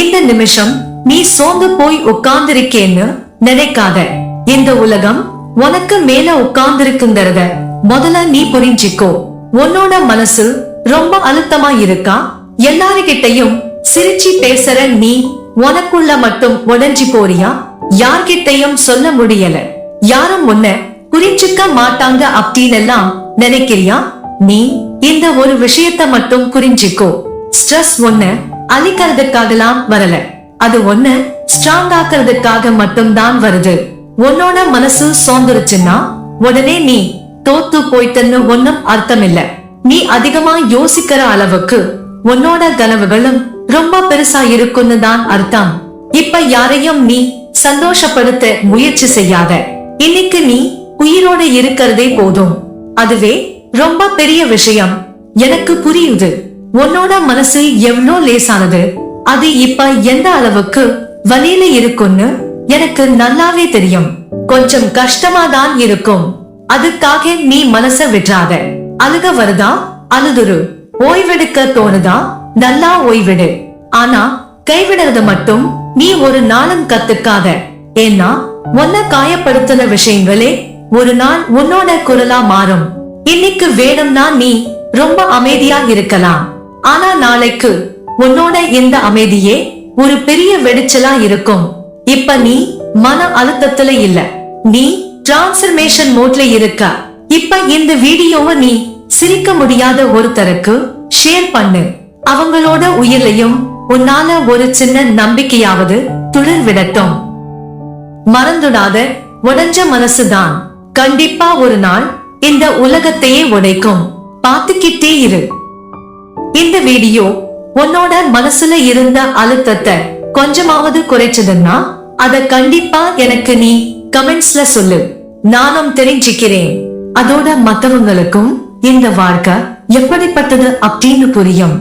இந்த நிமிஷம் நீ சோர்ந்து போய் உட்கார்ந்திருக்கேன்னு நினைக்காத. இந்த உலகம் உனக்கு மேல உட்கார்ந்திருக்குங்கிறத முதல்ல நீ புரிஞ்சிக்கோ. உன்னோட மனசு ரொம்ப அழுத்தமா இருக்கா? எல்லாருகிட்டையும் சிரிச்சு பேசுற நீ உனக்குள்ள மட்டும் உடஞ்சி போறியா? யார்கிட்டயும் சொல்ல முடியல. யாரும் உன்ன புரிஞ்சுக்க மாட்டாங்க அப்படின்னு எல்லாம் நினைக்கிறியா? நீ இந்த ஒரு விஷயத்த மட்டும் புரிஞ்சுக்கோ. ஸ்ட்ரெஸ் ஒண்ணு அழிக்கிறதுக்காகலாம் வரல. அது ஒண்ணு ஸ்ட்ராங் ஆக்குறதுக்காக மட்டும்தான் வருது. உன்னோட மனசு சோர்ந்துருச்சுன்னா உடனே நீ தோத்து போயிட்டன்னு ஒண்ணும் அர்த்தம் இல்ல நீ அதிகமா யோசிக்கிற அளவுக்கு உன்னோட கனவுகளும் ரொம்ப பெருசா இருக்குன்னு தான் அர்த்தம். இப்ப யாரையும் நீ சந்தோஷப்படுத்த முயற்சி செய்யாத. இன்னைக்கு நீ உயிரோட இருக்கிறதே போதும். அதுவே ரொம்ப பெரிய விஷயம். எனக்கு புரியுது. உன்னோட மனசு எவ்வளோ லேசானது அது இப்ப எந்த அளவுக்கு வலியில இருக்கும்னு எனக்கு நல்லாவே தெரியும். கொஞ்சம் கஷ்டமா தான் இருக்கும். அதுக்காக நீ மனச விட்றாத. அழுக வருதா? அழுதுரு. ஓய்வெடுக்க தோணுதா? நல்லா ஓய்வெடு. ஆனா கைவிடுறது மட்டும் நீ ஒரு நாளும் கத்துக்காத. ஏன்னா உன்னை காயப்படுத்தின விஷயங்களே ஒரு நாள் உன்னோட குரலா மாறும். இன்னைக்கு வேணும்னா நீ ரொம்ப அமைதியா இருக்கலாம். ஆனா நாளைக்கு உன்னோட இந்த அமைதியே ஒரு பெரிய வெடிச்சலா இருக்கும். இப்ப நீ மன அழுத்தத்துல இல்ல. நீ டிரான்ஸ்பர்மேஷன் மோட்ல இருக்க. இப்ப இந்த வீடியோவை நீ சிரிக்க முடியாத ஒருத்தருக்கு ஷேர் பண்ணு. அவங்களோட உயிரையும் உன்னால ஒரு சின்ன நம்பிக்கையாவது துளிர் விடட்டும் மறந்துடாத உடைஞ்ச மனசுதான். கண்டிப்பா ஒரு நாள் இந்த உலகத்தையே உடைக்கும். பார்த்துக்கிட்டே இரு. இந்த வீடியோ உன்னோட மனசுல இருந்த அழுத்தத்தை கொஞ்சமாவது குறைச்சதுன்னா அத கண்டிப்பா எனக்கு நீ கமெண்ட்ஸ்ல சொல்லு. நானும் தெரிஞ்சுக்கிறேன். அதோட மத்தவங்களுக்கும் இந்த வாழ்க்கை எப்படிப்பட்டது அப்படின்னு புரியும்.